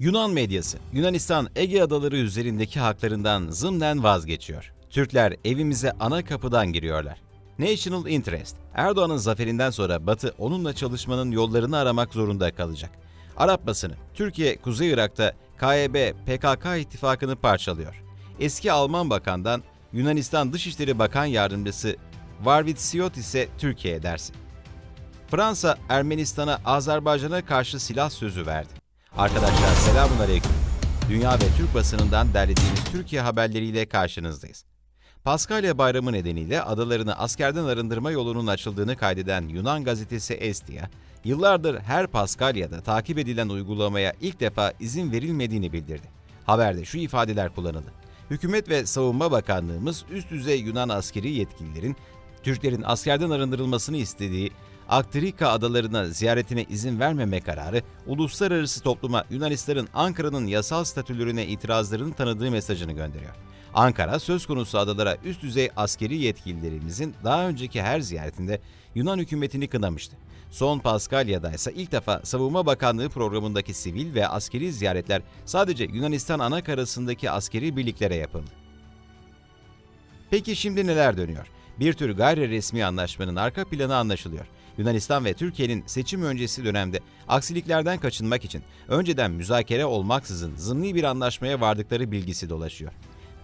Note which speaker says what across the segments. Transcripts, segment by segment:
Speaker 1: Yunan medyası, Yunanistan Ege adaları üzerindeki haklarından zımnen vazgeçiyor. Türkler evimize ana kapıdan giriyorlar. National Interest, Erdoğan'ın zaferinden sonra Batı onunla çalışmanın yollarını aramak zorunda kalacak. Arap basını, Türkiye Kuzey Irak'ta KYB PKK ittifakını parçalıyor. Eski Alman bakandan Yunanistan Dışişleri Bakan Yardımcısı Varvit Siot ise Türkiye dersi. Fransa, Ermenistan'a, Azerbaycan'a karşı silah sözü verdi. Arkadaşlar selamun aleyküm. Dünya ve Türk basınından derlediğimiz Türkiye haberleriyle karşınızdayız. Paskalya Bayramı nedeniyle adalarını askerden arındırma yolunun açıldığını kaydeden Yunan gazetesi Estia, yıllardır her Paskalya'da takip edilen uygulamaya ilk defa izin verilmediğini bildirdi. Haberde şu ifadeler kullanıldı. Hükümet ve Savunma Bakanlığımız üst düzey Yunan askeri yetkililerin Türklerin askerden arındırılmasını istediği Aktrika adalarına ziyaretine izin vermeme kararı, uluslararası topluma Yunanistan'ın Ankara'nın yasal statülerine itirazlarını tanıdığı mesajını gönderiyor. Ankara, söz konusu adalara üst düzey askeri yetkililerimizin daha önceki her ziyaretinde Yunan hükümetini kınamıştı. Son Paskalya'da ise ilk defa Savunma Bakanlığı programındaki sivil ve askeri ziyaretler sadece Yunanistan anakarasındaki askeri birliklere yapıldı. Peki şimdi neler dönüyor? Bir tür gayri resmi anlaşmanın arka planı anlaşılıyor. Yunanistan ve Türkiye'nin seçim öncesi dönemde aksiliklerden kaçınmak için önceden müzakere olmaksızın zımni bir anlaşmaya vardıkları bilgisi dolaşıyor.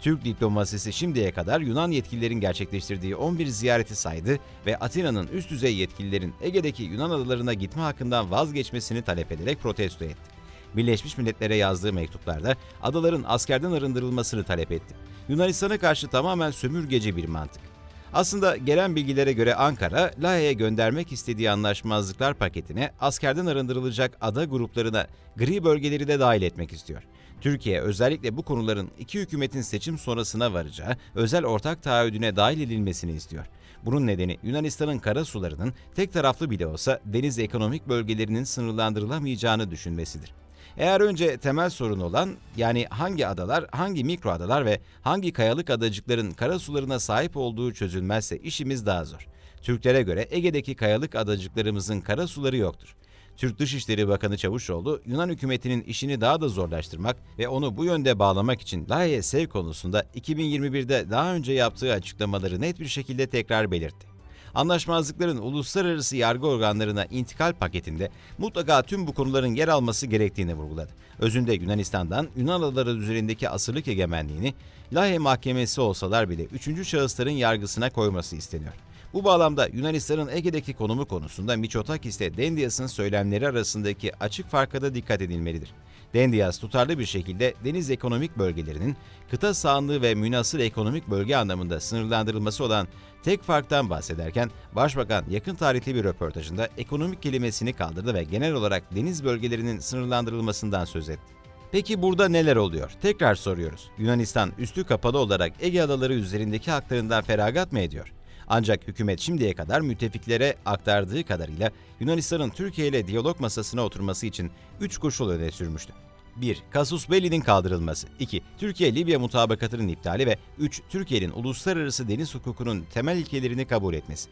Speaker 1: Türk diplomasisi şimdiye kadar Yunan yetkililerin gerçekleştirdiği 11 ziyareti saydı ve Atina'nın üst düzey yetkililerin Ege'deki Yunan adalarına gitme hakkından vazgeçmesini talep ederek protesto etti. Birleşmiş Milletler'e yazdığı mektuplarda adaların askerden arındırılmasını talep etti. Yunanistan'a karşı tamamen sömürgeci bir mantık. Aslında gelen bilgilere göre Ankara, Lahey'e göndermek istediği anlaşmazlıklar paketine askerden arındırılacak ada gruplarına gri bölgeleri de dahil etmek istiyor. Türkiye özellikle bu konuların iki hükümetin seçim sonrasına varacağı özel ortak taahhüdüne dahil edilmesini istiyor. Bunun nedeni Yunanistan'ın kara sularının tek taraflı bile olsa deniz ekonomik bölgelerinin sınırlandırılamayacağını düşünmesidir. Eğer önce temel sorun olan yani hangi adalar, hangi mikro adalar ve hangi kayalık adacıkların kara sularına sahip olduğu çözülmezse işimiz daha zor. Türklere göre Ege'deki kayalık adacıklarımızın kara suları yoktur. Türk Dışişleri Bakanı Çavuşoğlu, Yunan hükümetinin işini daha da zorlaştırmak ve onu bu yönde bağlamak için Lahey'e sevk konusunda 2021'de daha önce yaptığı açıklamaları net bir şekilde tekrar belirtti anlaşmazlıkların uluslararası yargı organlarına intikal paketinde mutlaka tüm bu konuların yer alması gerektiğini vurguladı. Özünde Yunanistan'dan Yunan adaları üzerindeki asırlık egemenliğini Lahey Mahkemesi olsalar bile üçüncü şahısların yargısına koyması isteniyor. Bu bağlamda Yunanistan'ın Ege'deki konumu konusunda Miçotakis ile Dendias'ın söylemleri arasındaki açık farka da dikkat edilmelidir. Dendias tutarlı bir şekilde deniz ekonomik bölgelerinin kıta sahanlığı ve münasır ekonomik bölge anlamında sınırlandırılması olan tek farktan bahsederken Başbakan yakın tarihli bir röportajında ekonomik kelimesini kaldırdı ve genel olarak deniz bölgelerinin sınırlandırılmasından söz etti. Peki burada neler oluyor? Tekrar soruyoruz. Yunanistan üstü kapalı olarak Ege adaları üzerindeki haklarından feragat mı ediyor? Ancak hükümet şimdiye kadar müttefiklere aktardığı kadarıyla Yunanistan'ın Türkiye ile diyalog masasına oturması için 3 koşul öne sürmüştü. 1. Kasus Belli'nin kaldırılması. 2. Türkiye-Libya mutabakatının iptali ve 3. Türkiye'nin uluslararası deniz hukukunun temel ilkelerini kabul etmesi.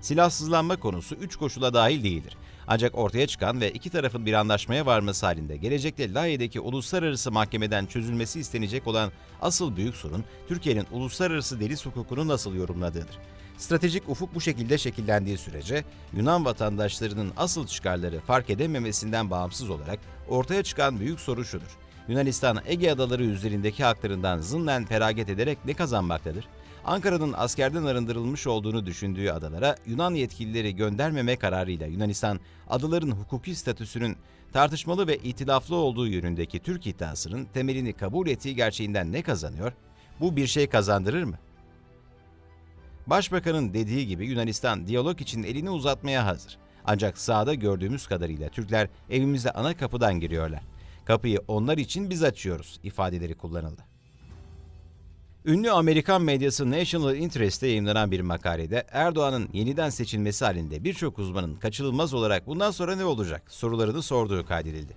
Speaker 1: Silahsızlanma konusu 3 koşula dahil değildir. Ancak ortaya çıkan ve iki tarafın bir anlaşmaya varması halinde gelecekte Lahey'deki uluslararası mahkemeden çözülmesi istenecek olan asıl büyük sorun Türkiye'nin uluslararası deniz hukukunu nasıl yorumladığıdır. Stratejik ufuk bu şekilde şekillendiği sürece Yunan vatandaşlarının asıl çıkarları fark edememesinden bağımsız olarak ortaya çıkan büyük soru şudur. Yunanistan Ege adaları üzerindeki haklarından zımnen feragat ederek ne kazanmaktadır? Ankara'nın askerden arındırılmış olduğunu düşündüğü adalara Yunan yetkilileri göndermeme kararıyla Yunanistan, adaların hukuki statüsünün tartışmalı ve itilaflı olduğu yönündeki Türk iddiasının temelini kabul ettiği gerçeğinden ne kazanıyor? Bu bir şey kazandırır mı? Başbakanın dediği gibi Yunanistan diyalog için elini uzatmaya hazır. Ancak sahada gördüğümüz kadarıyla Türkler evimize ana kapıdan giriyorlar. Kapıyı onlar için biz açıyoruz ifadeleri kullanıldı. Ünlü Amerikan medyası National Interest'te yayınlanan bir makalede Erdoğan'ın yeniden seçilmesi halinde birçok uzmanın kaçınılmaz olarak bundan sonra ne olacak sorularını sorduğu kaydedildi.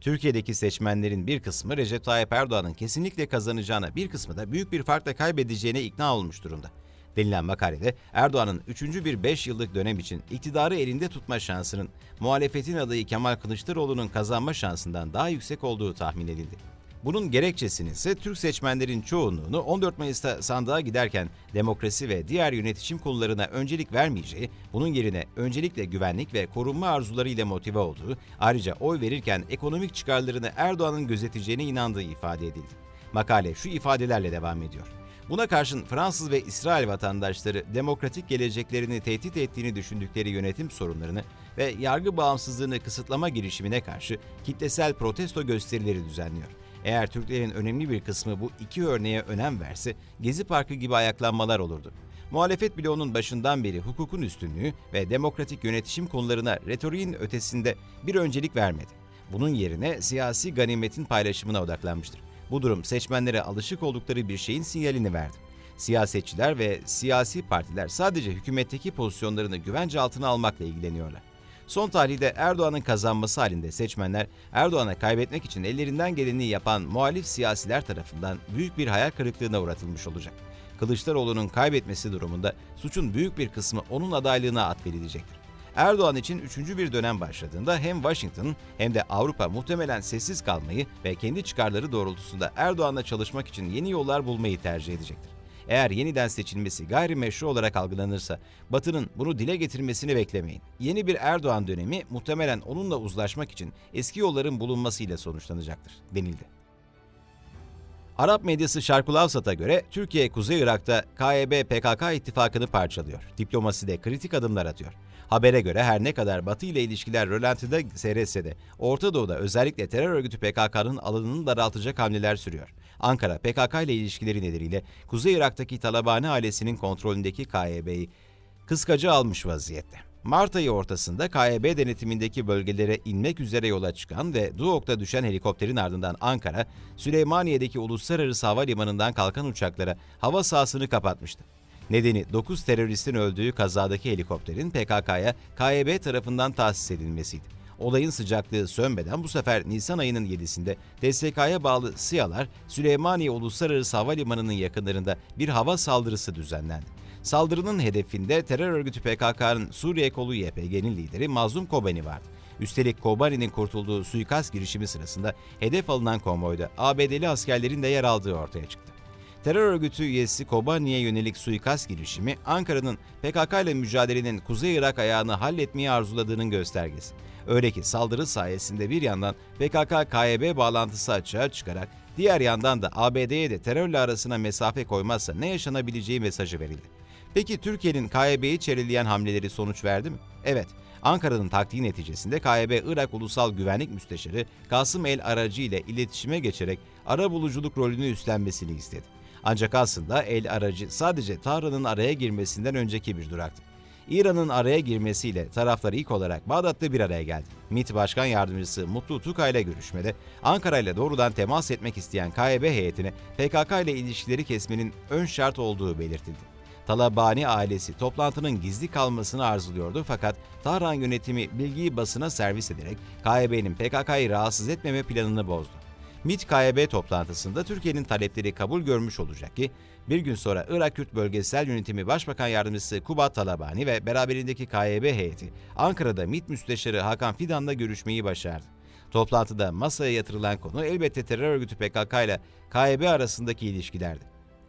Speaker 1: Türkiye'deki seçmenlerin bir kısmı Recep Tayyip Erdoğan'ın kesinlikle kazanacağına, bir kısmı da büyük bir farkla kaybedeceğine ikna olmuş durumda. Denilen makalede Erdoğan'ın 3. bir 5 yıllık dönem için iktidarı elinde tutma şansının muhalefetin adayı Kemal Kılıçdaroğlu'nun kazanma şansından daha yüksek olduğu tahmin edildi. Bunun gerekçesini ise Türk seçmenlerin çoğunluğunu 14 Mayıs'ta sandığa giderken demokrasi ve diğer yönetişim konularına öncelik vermeyeceği, bunun yerine öncelikle güvenlik ve korunma arzuları ile motive olduğu, ayrıca oy verirken ekonomik çıkarlarını Erdoğan'ın gözeteceğine inandığı ifade edildi. Makale şu ifadelerle devam ediyor. Buna karşın Fransız ve İsrail vatandaşları demokratik geleceklerini tehdit ettiğini düşündükleri yönetim sorunlarını ve yargı bağımsızlığını kısıtlama girişimine karşı kitlesel protesto gösterileri düzenliyor. Eğer Türklerin önemli bir kısmı bu iki örneğe önem verse Gezi Parkı gibi ayaklanmalar olurdu. Muhalefet bloğunun başından beri hukukun üstünlüğü ve demokratik yönetişim konularına retoriğin ötesinde bir öncelik vermedi. Bunun yerine siyasi ganimetin paylaşımına odaklanmıştır. Bu durum seçmenlere alışık oldukları bir şeyin sinyalini verdi. Siyasetçiler ve siyasi partiler sadece hükümetteki pozisyonlarını güvence altına almakla ilgileniyorlar. Son tarihte Erdoğan'ın kazanması halinde seçmenler Erdoğan'a kaybetmek için ellerinden geleni yapan muhalif siyasiler tarafından büyük bir hayal kırıklığına uğratılmış olacak. Kılıçdaroğlu'nun kaybetmesi durumunda suçun büyük bir kısmı onun adaylığına atfedilecektir. Erdoğan için üçüncü bir dönem başladığında hem Washington hem de Avrupa muhtemelen sessiz kalmayı ve kendi çıkarları doğrultusunda Erdoğan'la çalışmak için yeni yollar bulmayı tercih edecektir. Eğer yeniden seçilmesi gayrimeşru olarak algılanırsa Batı'nın bunu dile getirmesini beklemeyin. Yeni bir Erdoğan dönemi muhtemelen onunla uzlaşmak için eski yolların bulunmasıyla sonuçlanacaktır denildi. Arap medyası Şarkul Avsat'a göre Türkiye Kuzey Irak'ta KYB-PKK ittifakını parçalıyor. Diplomasi de kritik adımlar atıyor. Habere göre her ne kadar Batı ile ilişkiler rölantide seyretse de Orta Doğu'da özellikle terör örgütü PKK'nın alanını daraltacak hamleler sürüyor. Ankara PKK ile ilişkileri nedeniyle Kuzey Irak'taki Talabani ailesinin kontrolündeki KYB'yi kıskacı almış vaziyette. Mart ayı ortasında KYB denetimindeki bölgelere inmek üzere yola çıkan ve Duok'ta düşen helikopterin ardından Ankara, Süleymaniye'deki uluslararası havalimanından kalkan uçaklara hava sahasını kapatmıştı. Nedeni 9 teröristin öldüğü kazadaki helikopterin PKK'ya KYB tarafından tahsis edilmesiydi. Olayın sıcaklığı sönmeden bu sefer Nisan ayının 7'sinde DSK'ya bağlı SİHA'lar Süleymaniye Uluslararası Havalimanı'nın yakınlarında bir hava saldırısı düzenlendi. Saldırının hedefinde terör örgütü PKK'nın Suriye kolu YPG'nin lideri Mazlum Kobani vardı. Üstelik Kobani'nin kurtulduğu suikast girişimi sırasında hedef alınan konvoyda ABD'li askerlerin de yer aldığı ortaya çıktı. Terör örgütü üyesi Kobani'ye yönelik suikast girişimi Ankara'nın PKK ile mücadelenin Kuzey Irak ayağını halletmeyi arzuladığının göstergesi. Öyle ki saldırı sayesinde bir yandan PKK-KYB bağlantısı açığa çıkarak diğer yandan da ABD'ye de terörle arasına mesafe koymazsa ne yaşanabileceği mesajı verildi. Peki Türkiye'nin KYB'yi çevreleyen hamleleri sonuç verdi mi? Evet. Ankara'nın taktiği neticesinde KYB Irak Ulusal Güvenlik Müsteşarı Kasım El Aracı ile iletişime geçerek ara buluculuk rolünü üstlenmesini istedi. Ancak aslında El Aracı sadece Tahran'ın araya girmesinden önceki bir duraktı. İran'ın araya girmesiyle taraflar ilk olarak Bağdat'ta bir araya geldi. MİT Başkan Yardımcısı Mutlu Tukay ile görüşmede Ankara ile doğrudan temas etmek isteyen KYB heyetine PKK ile ilişkileri kesmenin ön şart olduğu belirtildi. Talabani ailesi toplantının gizli kalmasını arzuluyordu fakat Tahran yönetimi bilgiyi basına servis ederek KYB'nin PKK'yı rahatsız etmeme planını bozdu. MİT-KYB toplantısında Türkiye'nin talepleri kabul görmüş olacak ki bir gün sonra Irak Kürt Bölgesel Yönetimi Başbakan Yardımcısı Kubat Talabani ve beraberindeki KYB heyeti Ankara'da MİT Müsteşarı Hakan Fidan'la görüşmeyi başardı. Toplantıda masaya yatırılan konu elbette terör örgütü PKK ile KYB arasındaki ilişkilerdi.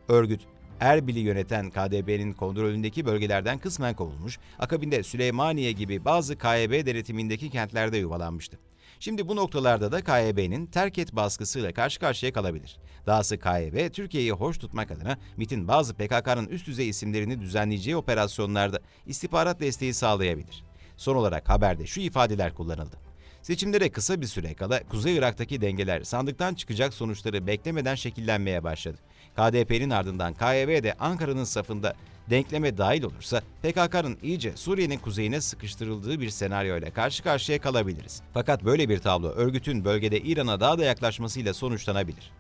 Speaker 1: Örgüt, Erbil'i yöneten KDP'nin kontrolündeki bölgelerden kısmen kovulmuş, akabinde Süleymaniye gibi bazı KYB denetimindeki kentlerde yuvalanmıştı. Şimdi bu noktalarda da KYB'nin terk et baskısıyla karşı karşıya kalabilir. Dahası KYB, Türkiye'yi hoş tutmak adına MIT'in bazı PKK'nın üst düzey isimlerini düzenleyeceği operasyonlarda istihbarat desteği sağlayabilir. Son olarak haberde şu ifadeler kullanıldı. Seçimlere kısa bir süre kala Kuzey Irak'taki dengeler sandıktan çıkacak sonuçları beklemeden şekillenmeye başladı. KDP'nin ardından KYB de Ankara'nın safında denkleme dahil olursa PKK'nın iyice Suriye'nin kuzeyine sıkıştırıldığı bir senaryoyla karşı karşıya kalabiliriz. Fakat böyle bir tablo örgütün bölgede İran'a daha da yaklaşmasıyla sonuçlanabilir.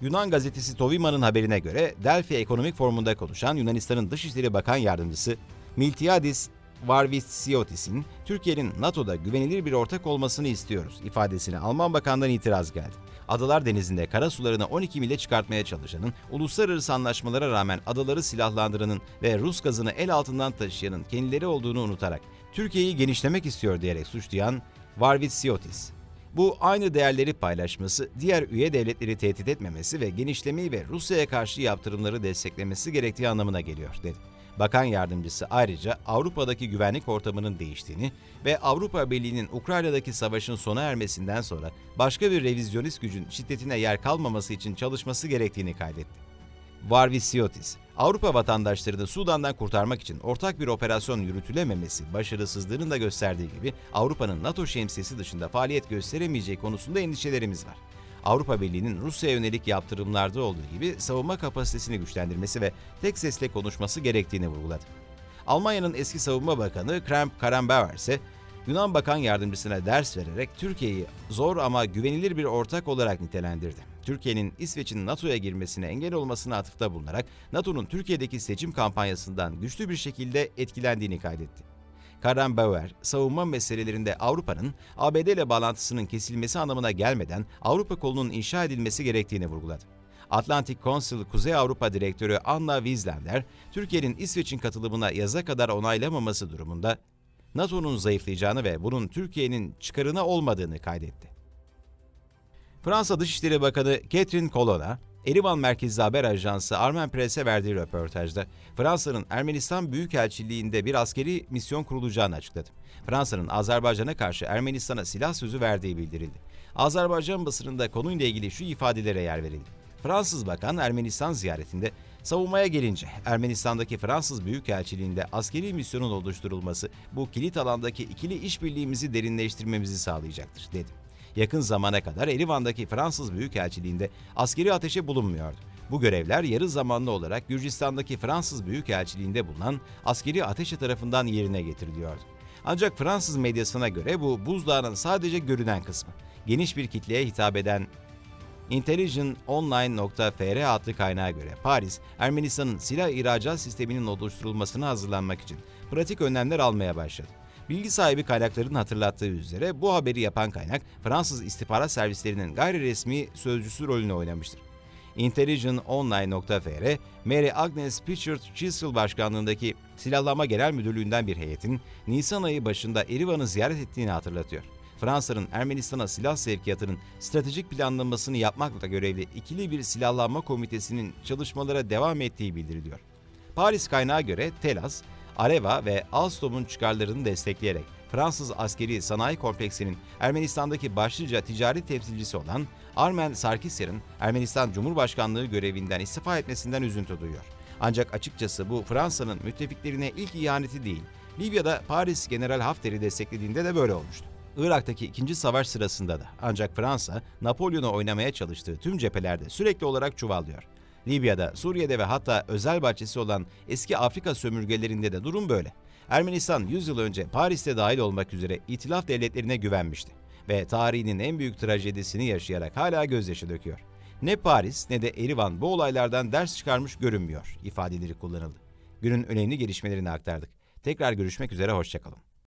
Speaker 1: Yunan gazetesi Tovima'nın haberine göre Delphi Ekonomik Forumu'nda konuşan Yunanistan'ın Dışişleri Bakan Yardımcısı Miltiadis Varvitsiotis'in Türkiye'nin NATO'da güvenilir bir ortak olmasını istiyoruz ifadesine Alman Bakan'dan itiraz geldi. Adalar Denizi'nde kara sularını 12 mile çıkartmaya çalışanın, uluslararası anlaşmalara rağmen adaları silahlandıranın ve Rus gazını el altından taşıyanın kendileri olduğunu unutarak Türkiye'yi genişlemek istiyor diyerek suçlayan Varvitsiotis. Bu aynı değerleri paylaşması, diğer üye devletleri tehdit etmemesi ve genişlemeyi ve Rusya'ya karşı yaptırımları desteklemesi gerektiği anlamına geliyor, dedi. Bakan yardımcısı ayrıca Avrupa'daki güvenlik ortamının değiştiğini ve Avrupa Birliği'nin Ukrayna'daki savaşın sona ermesinden sonra başka bir revizyonist gücün şiddetine yer kalmaması için çalışması gerektiğini kaydetti. Varvisiotis, Avrupa vatandaşlarını Sudan'dan kurtarmak için ortak bir operasyon yürütülememesi başarısızlığının da gösterdiği gibi Avrupa'nın NATO şemsiyesi dışında faaliyet gösteremeyeceği konusunda endişelerimiz var. Avrupa Birliği'nin Rusya'ya yönelik yaptırımlarda olduğu gibi savunma kapasitesini güçlendirmesi ve tek sesle konuşması gerektiğini vurguladı. Almanya'nın eski savunma bakanı Kramp Karrenbauer ise Yunan Bakan Yardımcısına ders vererek Türkiye'yi zor ama güvenilir bir ortak olarak nitelendirdi. Türkiye'nin İsveç'in NATO'ya girmesine engel olmasına atıfta bulunarak NATO'nun Türkiye'deki seçim kampanyasından güçlü bir şekilde etkilendiğini kaydetti. Karen Bauer, savunma meselelerinde Avrupa'nın ABD ile bağlantısının kesilmesi anlamına gelmeden Avrupa kolunun inşa edilmesi gerektiğini vurguladı. Atlantic Council Kuzey Avrupa Direktörü Anna Wieslander, Türkiye'nin İsveç'in katılımına yaza kadar onaylamaması durumunda NATO'nun zayıflayacağını ve bunun Türkiye'nin çıkarına olmadığını kaydetti. Fransa Dışişleri Bakanı Catherine Colonna, Erivan merkezli haber ajansı Armen Press'e verdiği röportajda Fransa'nın Ermenistan Büyükelçiliğinde bir askeri misyon kurulacağını açıkladı. Fransa'nın Azerbaycan'a karşı Ermenistan'a silah sözü verdiği bildirildi. Azerbaycan basınında konuyla ilgili şu ifadelere yer verildi. Fransız bakan Ermenistan ziyaretinde savunmaya gelince Ermenistan'daki Fransız Büyükelçiliğinde askeri misyonun oluşturulması bu kilit alandaki ikili işbirliğimizi derinleştirmemizi sağlayacaktır dedi. Yakın zamana kadar Erivan'daki Fransız Büyükelçiliğinde askeri ateşe bulunmuyordu. Bu görevler yarı zamanlı olarak Gürcistan'daki Fransız Büyükelçiliğinde bulunan askeri ateşe tarafından yerine getiriliyordu. Ancak Fransız medyasına göre bu buzdağının sadece görünen kısmı. Geniş bir kitleye hitap eden intelligenceonline.fr adlı kaynağa göre Paris, Ermenistan'ın silah ihracat sisteminin oluşturulmasına hazırlanmak için pratik önlemler almaya başladı. Bilgi sahibi kaynakların hatırlattığı üzere bu haberi yapan kaynak Fransız istihbarat servislerinin gayri resmi sözcüsü rolünü oynamıştır. IntelligenceOnline.fr, Mary Agnes Pitchard Chisel başkanlığındaki Silahlanma Genel Müdürlüğü'nden bir heyetin Nisan ayı başında Erivan'ı ziyaret ettiğini hatırlatıyor. Fransa'nın Ermenistan'a silah sevkiyatının stratejik planlamasını yapmakla görevli ikili bir silahlanma komitesinin çalışmalara devam ettiği bildiriliyor. Paris kaynağı göre Telas, Areva ve Alstom'un çıkarlarını destekleyerek Fransız askeri sanayi kompleksinin Ermenistan'daki başlıca ticari temsilcisi olan Armen Sarkisyan'ın Ermenistan Cumhurbaşkanlığı görevinden istifa etmesinden üzüntü duyuyor. Ancak açıkçası bu Fransa'nın müttefiklerine ilk ihaneti değil. Libya'da Paris General Hafter'i desteklediğinde de böyle olmuştu. Irak'taki ikinci savaş sırasında da ancak Fransa, Napolyon'u oynamaya çalıştığı tüm cephelerde sürekli olarak çuvallıyor. Libya'da, Suriye'de ve hatta özel bahçesi olan eski Afrika sömürgelerinde de durum böyle. Ermenistan 100 yıl önce Paris'te dahil olmak üzere itilaf devletlerine güvenmişti ve tarihinin en büyük trajedisini yaşayarak hala gözyaşı döküyor. Ne Paris ne de Erivan bu olaylardan ders çıkarmış görünmüyor ifadeleri kullanıldı. Günün önemli gelişmelerini aktardık. Tekrar görüşmek üzere, hoşçakalın.